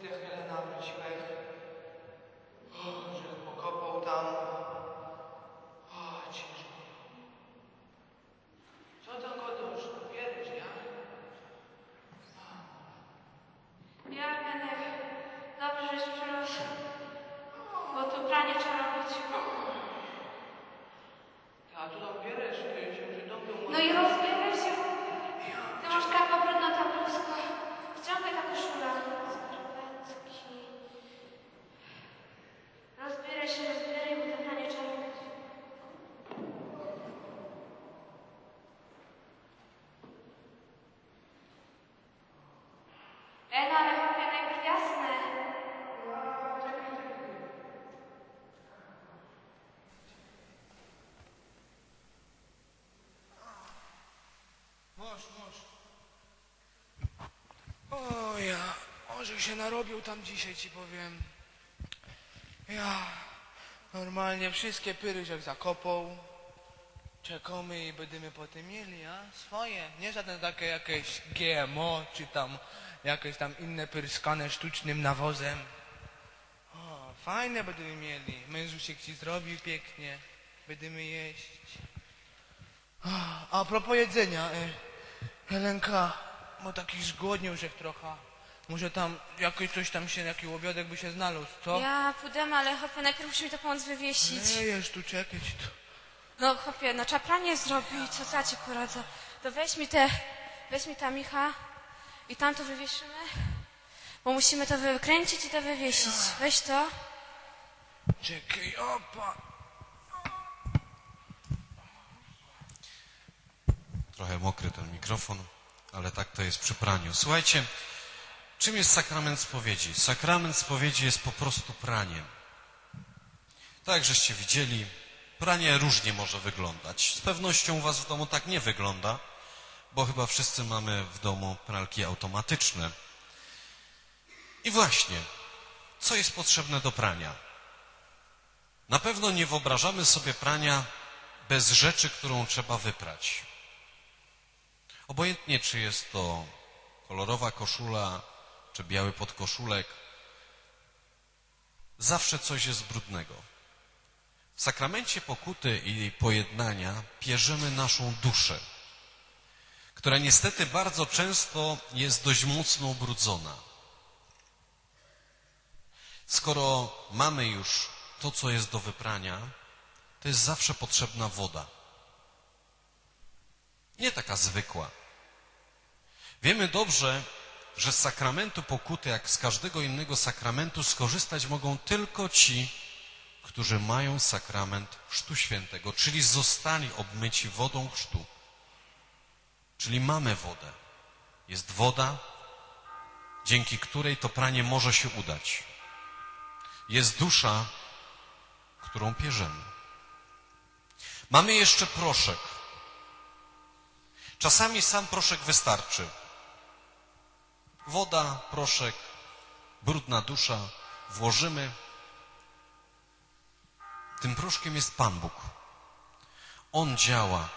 wróciłeś. O, że pokopał tam. O, ciężko. Co tam gotusz? Bierzesz, ja? Jarmenek, dobrze, żeś przyniósł, bo tu pranie trzeba robić. A tu tam bierzesz, ty się że dom był No i rozbieraj się. Ty masz kapa brudna ta bluzka. Ściągaj ta koszula. Skarpetki. Rozbieraj się, rozbieraj, bo to pranie trzeba robić. E, no chłopie, najpierw jasne. Moż, moż. O ja, może się narobił tam dzisiaj, ci powiem. Ja, normalnie wszystkie pyry jak zakopał. Czekamy i będziemy potem mieli, a? Swoje. Nie żadne takie jakieś GMO, czy tam jakieś tam inne pryskane sztucznym nawozem. O, fajne będziemy mieli. Mężusiek ci zrobił pięknie. Będziemy jeść. A, propos jedzenia, e, Helenka, bo taki zgłodnił się trochę. Może tam jakoś coś tam się, jaki łobiodek by się znalazł, co? Ja pójdę, ale chłopie, najpierw musimy to pomóc wywiesić. Nie, jest tu czekać. Tu. No chłopie, no trzeba pranie zrobić, co ja ci poradzę. To weź mi te, weź mi ta Micha i tam to wywieszymy, bo musimy to wykręcić i to wywiesić. Weź to. Czekaj, opa. Trochę mokry ten mikrofon, ale tak to jest przy praniu. Słuchajcie, czym jest sakrament spowiedzi? Sakrament spowiedzi jest po prostu praniem. Tak żeście widzieli, pranie różnie może wyglądać. Z pewnością u was w domu tak nie wygląda, bo chyba wszyscy mamy w domu pralki automatyczne. I właśnie, co jest potrzebne do prania? Na pewno nie wyobrażamy sobie prania bez rzeczy, którą trzeba wyprać. Obojętnie, czy jest to kolorowa koszula, czy biały podkoszulek, zawsze coś jest brudnego. W sakramencie pokuty i pojednania pierzymy naszą duszę, która niestety bardzo często jest dość mocno ubrudzona. Skoro mamy już to, co jest do wyprania, to jest zawsze potrzebna woda. Nie taka zwykła. Wiemy dobrze, że z sakramentu pokuty, jak z każdego innego sakramentu, skorzystać mogą tylko ci, którzy mają sakrament Chrztu Świętego, czyli zostali obmyci wodą chrztu. Czyli mamy wodę. Jest woda, dzięki której to pranie może się udać. Jest dusza, którą pierzemy. Mamy jeszcze proszek. Czasami sam proszek wystarczy. Woda, proszek, brudna dusza włożymy. Tym proszkiem jest Pan Bóg. On działa.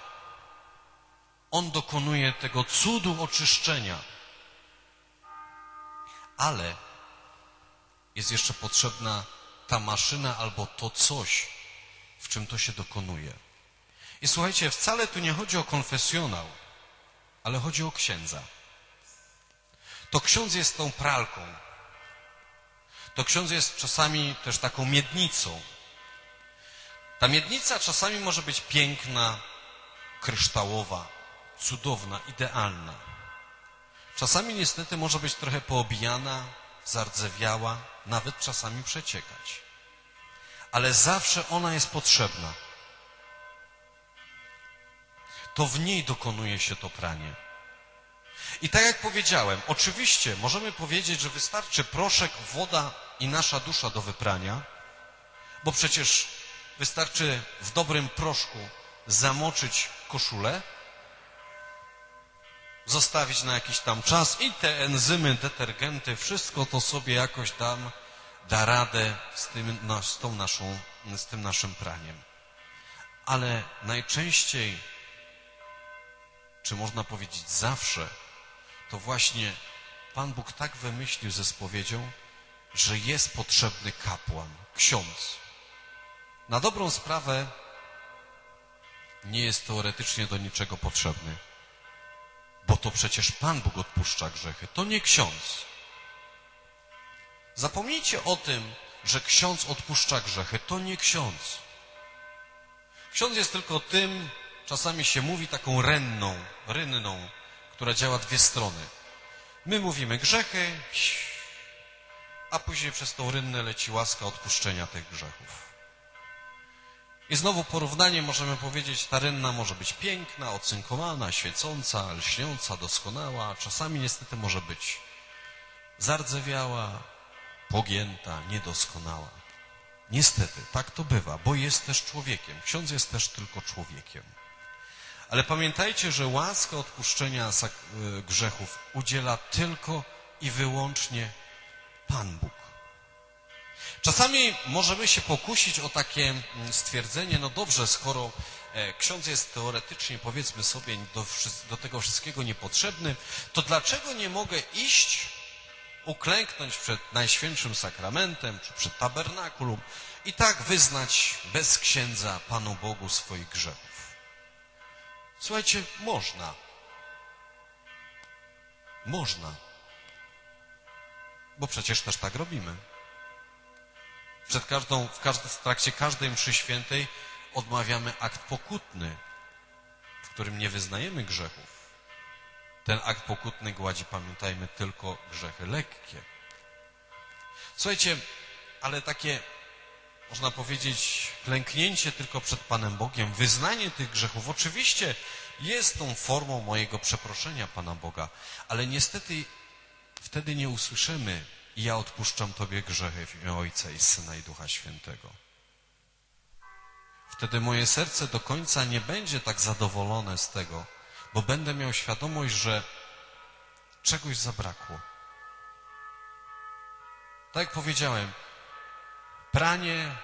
On dokonuje tego cudu oczyszczenia. Ale jest jeszcze potrzebna ta maszyna albo to coś, w czym to się dokonuje. I słuchajcie, wcale tu nie chodzi o konfesjonał, ale chodzi o księdza. To ksiądz jest tą pralką. To ksiądz jest czasami też taką miednicą. Ta miednica czasami może być piękna, kryształowa, cudowna, idealna. Czasami niestety może być trochę poobijana, zardzewiała, nawet czasami przeciekać. Ale zawsze ona jest potrzebna. To w niej dokonuje się to pranie. I tak jak powiedziałem, oczywiście możemy powiedzieć, że wystarczy proszek, woda i nasza dusza do wyprania, bo przecież wystarczy w dobrym proszku zamoczyć koszulę, zostawić na jakiś tam czas i te enzymy, detergenty, wszystko to sobie jakoś tam da radę z tym, z tą naszą, z tym naszym praniem. Ale najczęściej, czy można powiedzieć zawsze, to właśnie Pan Bóg tak wymyślił ze spowiedzią, że jest potrzebny kapłan, ksiądz. Na dobrą sprawę nie jest teoretycznie do niczego potrzebny, bo to przecież Pan Bóg odpuszcza grzechy, to nie ksiądz. Zapomnijcie o tym, że ksiądz odpuszcza grzechy, to nie ksiądz. Ksiądz jest tylko tym, czasami się mówi taką renną, rynną, która działa dwie strony. My mówimy grzechy, a później przez tą rynnę leci łaska odpuszczenia tych grzechów. I znowu porównanie możemy powiedzieć, ta rynna może być piękna, ocynkowana, świecąca, lśniąca, doskonała, czasami niestety może być zardzewiała, pogięta, niedoskonała. Niestety, tak to bywa, bo jest też człowiekiem. Ksiądz jest też tylko człowiekiem. Ale pamiętajcie, że łaska odpuszczenia y, grzechów udziela tylko i wyłącznie Pan Bóg. Czasami możemy się pokusić o takie mm, stwierdzenie, no dobrze, skoro e, ksiądz jest teoretycznie, powiedzmy sobie, do, do tego wszystkiego niepotrzebny, to dlaczego nie mogę iść, uklęknąć przed Najświętszym Sakramentem, czy przed tabernakulum i tak wyznać bez księdza Panu Bogu swoich grzechów? Słuchajcie, można. Można. Bo przecież też tak robimy. Przed każdą, w, każd- w trakcie każdej mszy świętej odmawiamy akt pokutny, w którym nie wyznajemy grzechów. Ten akt pokutny gładzi, pamiętajmy, tylko grzechy lekkie. Słuchajcie, ale takie, można powiedzieć, klęknięcie tylko przed Panem Bogiem, wyznanie tych grzechów, oczywiście jest tą formą mojego przeproszenia Pana Boga, ale niestety wtedy nie usłyszymy i ja odpuszczam Tobie grzechy w imię Ojca i Syna i Ducha Świętego. Wtedy moje serce do końca nie będzie tak zadowolone z tego, bo będę miał świadomość, że czegoś zabrakło. Tak jak powiedziałem, pranie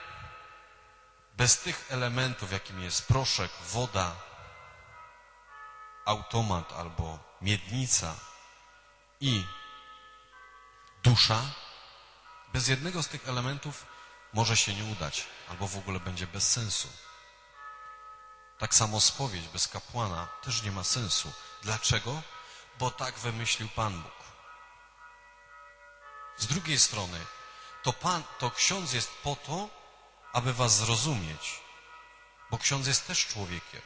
bez tych elementów, jakim jest proszek, woda, automat albo miednica i dusza, bez jednego z tych elementów może się nie udać, albo w ogóle będzie bez sensu. Tak samo spowiedź bez kapłana też nie ma sensu. Dlaczego? Bo tak wymyślił Pan Bóg. Z drugiej strony, to, pan, to ksiądz jest po to, aby was zrozumieć, bo ksiądz jest też człowiekiem.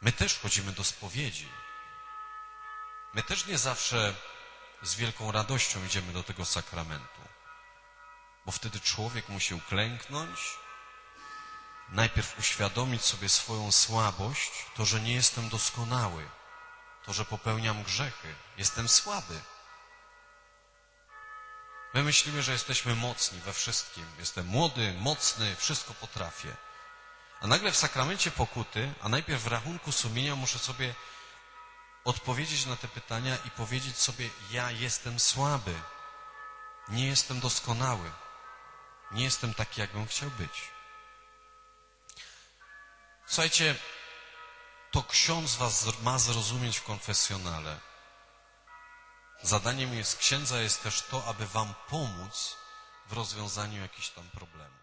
My też chodzimy do spowiedzi. My też nie zawsze z wielką radością idziemy do tego sakramentu, bo wtedy człowiek musi uklęknąć, najpierw uświadomić sobie swoją słabość, to, że nie jestem doskonały, to, że popełniam grzechy, jestem słaby. My myślimy, że jesteśmy mocni we wszystkim. Jestem młody, mocny, wszystko potrafię. A nagle w sakramencie pokuty, a najpierw w rachunku sumienia muszę sobie odpowiedzieć na te pytania i powiedzieć sobie, ja jestem słaby, nie jestem doskonały, nie jestem taki, jakbym chciał być. Słuchajcie, to ksiądz was ma zrozumieć w konfesjonale. Zadaniem jest księdza jest też to, aby wam pomóc w rozwiązaniu jakichś tam problemów.